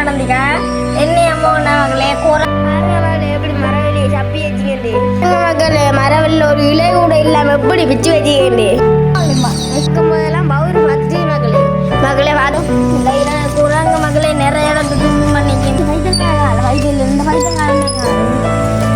நடந்தீங்க? என்ன அம்மா மகளே எப்படி மரவெளி சப்பி வச்சுக்கண்டி மகளே மரவெளியில் ஒரு இலை கூட இல்லாம எப்படி பிச்சு வச்சுக்கண்டி வைக்கும் போதெல்லாம் பவுர் பார்த்துட்டு மகளே. மகளே வாடும் இந்த கூறாங்க மகளே நிறைய இடத்துக்கு பண்ணிக்கிட்டு. வைத்தங்கால வயதில் இந்த வைத்தங்கால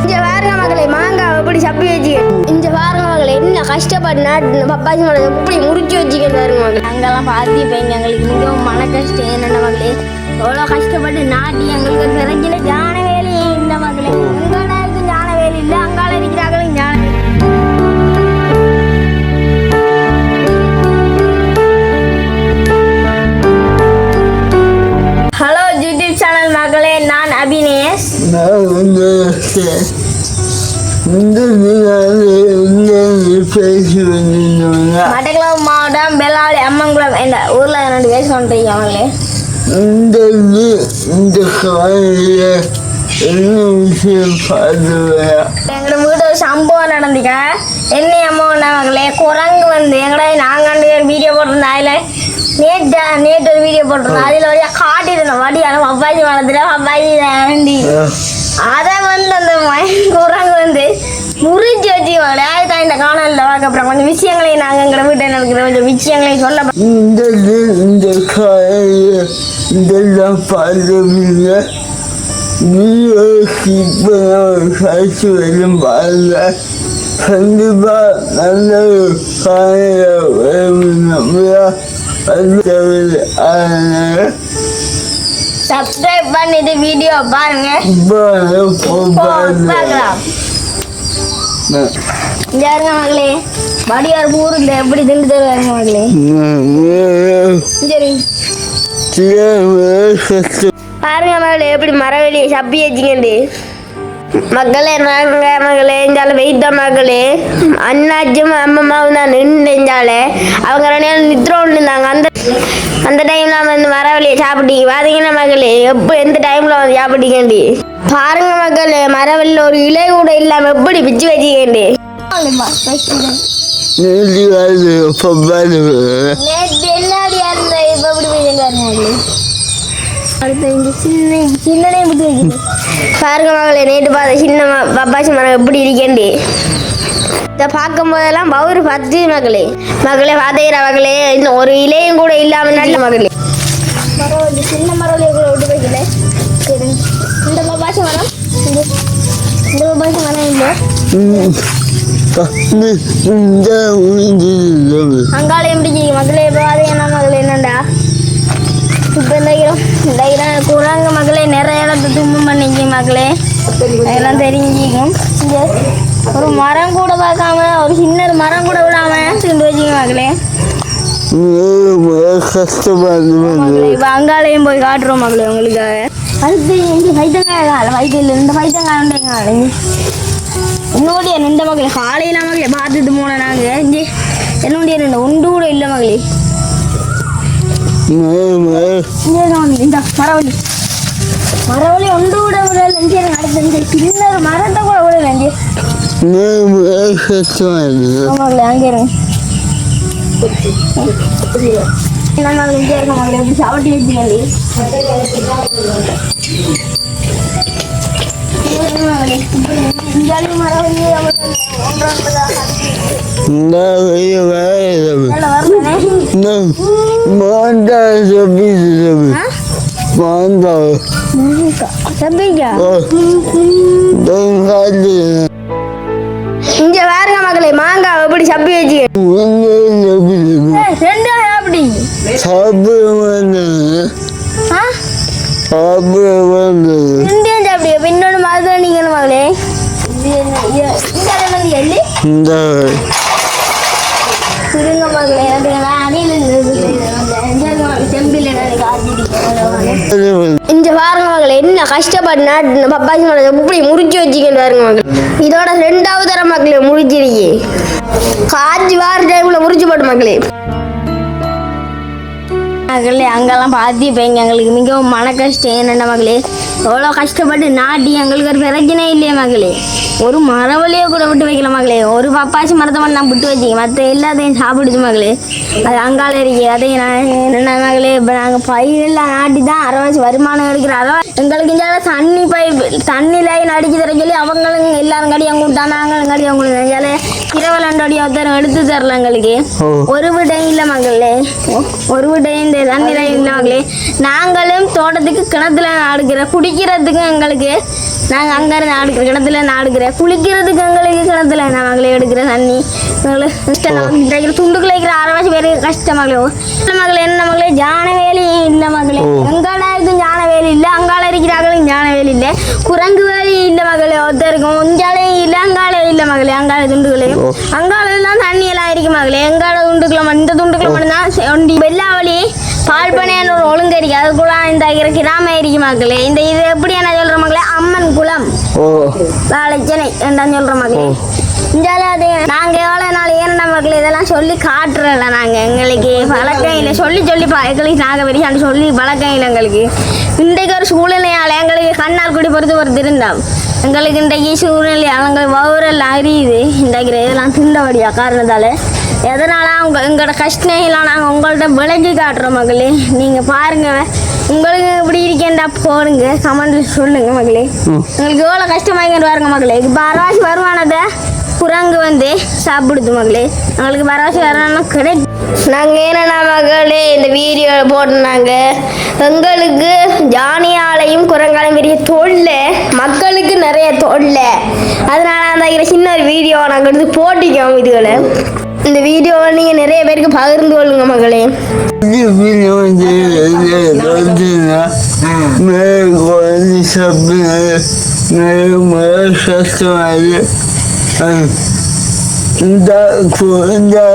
இங்க பாருங்க மகளே மாங்காய் எப்படி சப்பி வச்சு இங்க பாருங்க மகளே என்ன கஷ்டப்பட்டு நாட்டு பப்பாசி மரம் எப்படி முறிச்சு வச்சுக்கிட்டு பாருங்க மகளே அங்கெல்லாம் பார்த்து இப்போ எங்களுக்கு மிகவும் மன கஷ்டம். என்னென்ன மகளே எவ்வளோ கஷ்டப்பட்டு நாட்டி எங்களுக்கு பிரச்சனை ஞான வேலையே இல்லை மகளே உங்களோட இருக்கு ஞான வேலை இல்லை அங்கால இருக்கிறாங்களும் ஞான ஹலோ யூடியூப் சேனல் மகளே நான் அபினேஷ். இந்த மட்டக்களப்பு மாவட்டம் பெல்லாளி அம்மங்குளம் என்ற ஊரில் ரெண்டு பேர் சொல்கிறீங்க அவங்களே. இந்த இந்த காலையில் என்ன விஷயம் பார்த்துவேன் எங்களோட வீடு ஒரு சம்பவம் நடந்துக்க என்ன அம்மா மகளே குரங்கு வந்து எங்கட நாங்கள் பேர் வீடியோ போட்டிருந்தோம். அதில் நேற்று நேற்று ஒரு வீடியோ போட்டிருந்தோம். அதில் வழியாக காட்டியிருந்தோம். வடியான பப்பாசி வளர்த்துட்டு பப்பாசி வேண்டி அதை வந்து அந்த குரங்கு வந்து முறிச்சு வச்சுக்கோங்களே அதுதான் இந்த காணொலியில் பார்க்க அப்புறம் கொஞ்சம் விஷயங்களையும் நாங்கள் எங்களை வீட்டில் நடக்கிற கொஞ்சம் விஷயங்களையும் சொல்ல இந்த இந்த காலையில் இதெல்லாம் வரும் பாருங்க. கண்டிப்பாக நல்ல ஒரு காலையில் வரும் நம்மளா. அது அதனால சப்ஸ்கிரைப் பண்ணிட்டு வீடியோ பாருங்க. இப்போ போ, பார்க்கலாம். இங்க இருங்க மகளே. வடியார் ஊருல எப்படி திண்டு தருவாங்க மகளே? சரி பாருங்க மகளே எப்படி மரவெளியை சப்பி வச்சுக்கண்டு மக்களே நாங்க மகளே இருந்தாலும் வெயிட் தான் மகளே அண்ணாச்சும் அம்மம்மாவும் தான் இருந்தாலே அவங்க ரெண்டு நாள் நித்திரம் இருந்தாங்க அந்த அந்த டைம்ல வந்து மரவழியை சாப்பிட்டீங்க பாத்தீங்கன்னா மகளே எப்போ எந்த டைம்ல வந்து சாப்பிட்டீங்கண்டி பாருங்க மக்களே மரவழியில் ஒரு இலை கூட இல்லாம எப்படி பிச்சு வச்சுக்கண்டி சின்ன சின்ன பாருங்க மகளே நேற்று பார்த்த சின்ன பப்பாசி மரம் எப்படி இருக்கேண்டி இதை பார்க்கும் போதெல்லாம் பவுர் பத்து மகளே மகளே பார்த்தீங்களா மகளே இன்னும் ஒரு இலையும் கூட இல்லாம நல்ல மகளே மரம் சின்ன மரம் கூட விட்டு சரி இந்த பப்பாசி மரம் இந்த பப்பாசி மரம் இல்லை அங்காள எப்படி மகளே என்ன மகளே என்னண்டா இப்போ இந்த இந்த இடம் குரங்கு மகளே நிறைய இடத்த தும்பம் பண்ணிக்கு மகளே. அதெல்லாம் தெரிஞ்சுக்கும் இங்க ஒரு மரம் கூட பார்க்காம ஒரு சின்ன ஒரு மரம் கூட விடாம திண்டு வச்சுக்க மகளே. இப்போ அங்காளையும் போய் காட்டுறோம் மகளே உங்களுக்காக. அடுத்து இங்கே ஃபைட்டங்காய் ஃபைட்டில் இந்த ஃபைட்டங்காய் என்னுடைய நின்ற மகளே காலையில மகளே பார்த்துட்டு போனோம் நாங்கள் இங்கே என்னுடைய நின்ற ஒன்று கூட இல்லை மகளே. இந்த மரவள்ளி மரவள்ளி ஒன்று கூட விடல இங்கே இருங்க. அடுத்து மரத்தை கூட விடல இங்கே அங்கே இருங்க இங்கே எப்படி சாப்பிட்டு இங்கே பாருங்க மகளே மாங்காய் எப்படி சப்பி வச்சு ஆ? இந்தியன் சாப்பிடி பின்னொன்று செம்பில் இங்க பாருங்க மகளே என்ன கஷ்டப்பட்டு நாட்டு பப்பாசி மரத்தை எப்படி முறிச்சு வச்சுக்கிட்டு பாருங்க மகளே இதோட ரெண்டாவது தர மக்களே முறிச்சிருக்கே. காய்ச்சி வார டைம்ல முறிச்சு போட்டு மக்களே. மகளே அங்கெல்லாம் பார்த்து இப்போ எங்களுக்கு மிகவும் மன கஷ்டம். என்னென்ன மகளே எவ்வளோ கஷ்டப்பட்டு நாட்டி எங்களுக்கு ஒரு பிரச்சனை இல்லையே மகளே. ஒரு மரவழியை கூட விட்டு வைக்கல மகளே. ஒரு பப்பாசி மரத்தை மட்டும் நான் விட்டு வச்சிங்க மற்ற எல்லாத்தையும் சாப்பிடுச்சு மகளே. அது அங்கால இருக்கு. அதையும் நான் என்ன மகளே இப்போ நாங்கள் பயிரெல்லாம் நாட்டி தான் அரவாசி வருமானம் எடுக்கிற அரவா எங்களுக்கு தண்ணி பயிர் தண்ணி லைன் அடிச்சு தர சொல்லி அவங்களும் எல்லாரும் கடியாங்க விட்டா நாங்களும் கடியாங்க விட்டாலே இரவலண்டோடைய ஒருத்தர் எடுத்து தரல எங்களுக்கு. ஒரு விடையும் இல்லை மகளே. ஒரு விடையும் இந்த தண்ணி லைன் இல்லை மகளே. நாங்களும் தோட்டத்துக்கு கிணத்துல நாடுக்கிற குடிக்கிறதுக்கு எங்களுக்கு. நாங்கள் அங்கேருந்து நாடுக்கிற கிணத்துல நாடுக்கிற குளிக்கிறதுக்கு எங்களுக்கு கிணத்துல. நான் மகளே எடுக்கிற தண்ணி. எங்களுக்கு கஷ்டம். துண்டுக்குள்ள இருக்கிற அரைவாசி பேர் மகளே. இல்லை மகளே என்ன மகளே? ஜான வேலையும் இல்லை மகளே. எங்கால இருக்கும் ஜான வேலி இல்லை அங்கால இருக்கிறாங்களும் ஜான வேலி இல்லை. குரங்கு வேலி இல்லை மகளே ஒருத்தருக்கும் உஞ்சாலையும் இல்லை அங்காலே இல்லை மகளே அங்கால துண்டுகளையும். அங்கால எல்லாம் தண்ணி எல்லாம் இருக்கு மகளே. எங்கால துண்டுக்குள்ள இந்த துண்டுக்குள்ள மட்டும்தான் ஒண்டி. வெள்ளாவளி. பால் பண்ணையான ஒரு ஒழுங்கு இருக்கு அதுக்குள்ள இந்த இருக்கிற கிராமம் இருக்கு மகளே இந்த இது எப்படி என்ன சொல்ற மகளே அம்மன் குளம் ஓ. வாழைச்சனை என்றான் சொல்ற மகளே இந்தால அது நாங்க எவ்வளவு நாள் ஏன்னா மக்கள்? இதெல்லாம் சொல்லி காட்டுறல நாங்க. எங்களுக்கு பழக்கம் இல்லை. சொல்லி சொல்லி எங்களுக்கு நாங்க பெரிய சொல்லி பழக்கம் இல்லை எங்களுக்கு. இன்றைக்கு ஒரு சூழ்நிலையால எங்களுக்கு கண்ணால் குடி பொறுத்து பொறுத்து இருந்தோம் எங்களுக்கு இன்றைக்கு சூழ்நிலையால் எங்களுக்கு வவுரெல்லாம் அறியுது இன்றைக்கு இதெல்லாம் திண்டபடியா காரணத்தால. எதனால அவங்க எங்களோட கஷ்டங்கள்லாம் நாங்கள் உங்கள்ட்ட விளக்கி காட்டுறோம் மகளே. நீங்கள் பாருங்க. உங்களுக்கு இப்படி இருக்கேன்டா போடுங்க. கமெண்ட்ல சொல்லுங்க மகளே. உங்களுக்கு எவ்வளோ கஷ்டமாயிங்கன்னு பாருங்க மகளே. இப்போ அரவாசி வருமானத்தை குரங்கு வந்து சாப்பிடுது மகளே. எங்களுக்கு பரவாசி வரணும் கிடைக்கும் நாங்கள் என்னென்ன மகளே இந்த வீடியோ போட்டுனாங்க எங்களுக்கு ஜானியாலையும் குரங்காலையும் பெரிய தொல்லை. மக்களுக்கு நிறைய தொல்லை. அதனால அந்த சின்ன ஒரு வீடியோ நாங்கள் எடுத்து போட்டிக்கோம் இதுகளை இந்த வீடியோவை நீங்கள் நிறைய பேருக்கு பகிர்ந்து கொள்ளுங்க மகளே. இது வீடு வந்து வந்துன்னா மேலே குழந்தை சாப்பிடுங்க மேலே மேலே கஷ்டமாது இந்த குழந்தை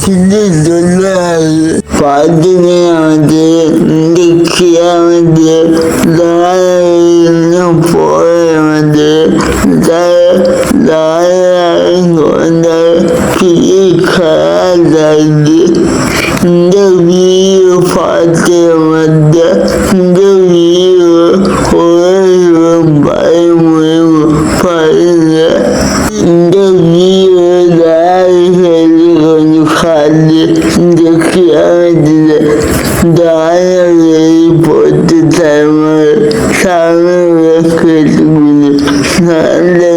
சின்ன சொல்லாது பார்த்தீங்கன்னா வந்து இன்றைக்கு வந்து தாராளம் போக வந்து தாராளம் வந்து கலாதாது இந்த வீடியோ பார்த்து வந்து இந்த வீடியோ ஒரு பயமும் பாருங்க இந்த வீடியோ கொஞ்சம் காது இந்த கிராமத்தில் தாராளை போட்டு தமிழ் தமிழ் கேட்டுக்கொண்டு நல்லது வீடியோ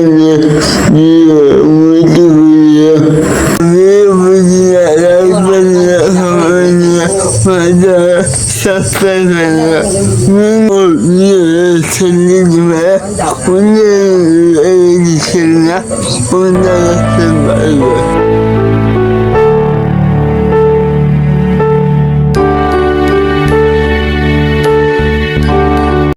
들리지 왜 혼자 얘기 싫냐? 혼자 있지 말고.